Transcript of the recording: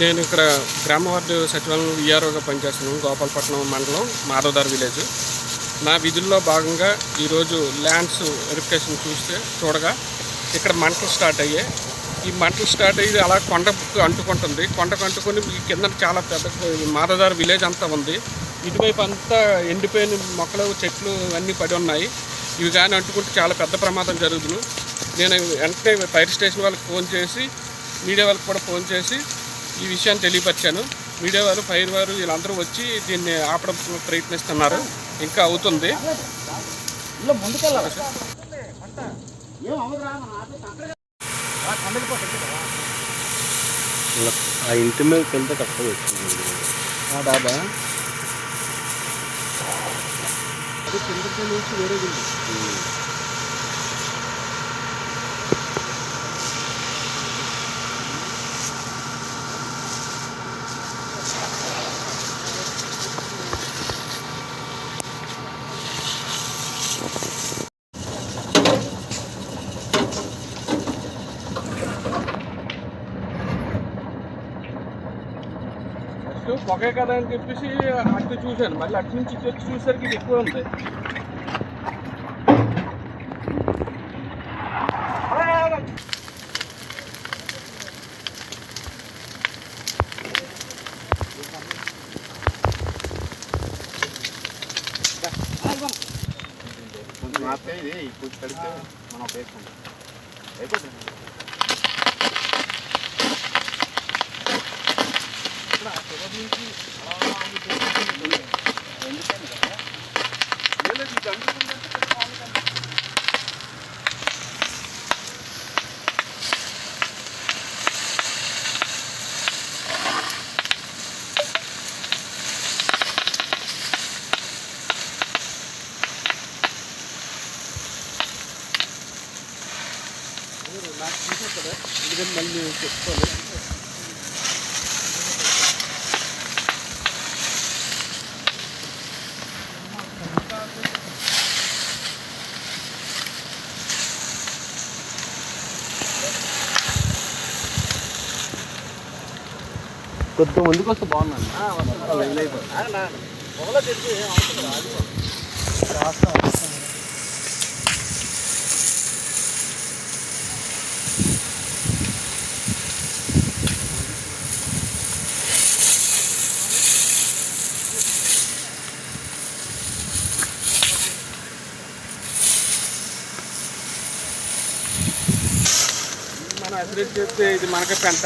నేను ఇక్కడ గ్రామ వార్డు సచివాలయం విఆర్ఓగా పనిచేస్తున్నాను గోపాలపట్నం మండలం మాధవదార్ విలేజ్. నా విధుల్లో భాగంగా ఈరోజు ల్యాండ్స్ వెరిఫికేషన్ చూస్తే చూడగా ఇక్కడ మంటలు స్టార్ట్ అయ్యాయి. ఈ మంటలు స్టార్ట్ అయ్యి అలా కొండకు అంటుకుంటుంది. కొండకు అంటుకొని ఈ కింద చాలా పెద్ద మాధవదార్ విలేజ్ అంతా ఉంది. ఇటువైపు అంతా ఎండిపోయిన మొక్కలు చెట్లు అన్నీ పడి ఉన్నాయి. ఇవి కానీ అంటుకుంటే చాలా పెద్ద ప్రమాదం జరుగుతుంది. నేను వెంటనే ఫైర్ స్టేషన్ వాళ్ళకి ఫోన్ చేసి మీడియా వాళ్ళకి కూడా ఫోన్ చేసి ఈ విషయాన్ని తెలియపరిచాను. మీడియా వాళ్ళు ఫైర్ వారు వీళ్ళందరూ వచ్చి దీన్ని ఆపడం ప్రయత్నిస్తున్నారు. ఇంకా అవుతుంది. ఆ ఇంటి మీదకి వెళ్తే కష్టం వచ్చింది డాబా. అది కిందకి నుంచి వేరే ఇటు పొగే కదా అని చెప్పేసి అటు చూశాను. మళ్ళీ అటు నుంచి ఇటు వచ్చి చూసరికి ఇది ఎక్కువ ఉంది. మాత్రమే ఇది ఇప్పుడు కడితే మనం వేసుకుంటాం అయిపోతుంది? నాకు చూసే కదా ఎందుకంటే మళ్ళీ చెప్పుకోవాలి కొద్దిగా ముందుకు వస్తే బాగున్నాను మనం అసిరేట్ చేస్తే ఇది మనకే పెంట.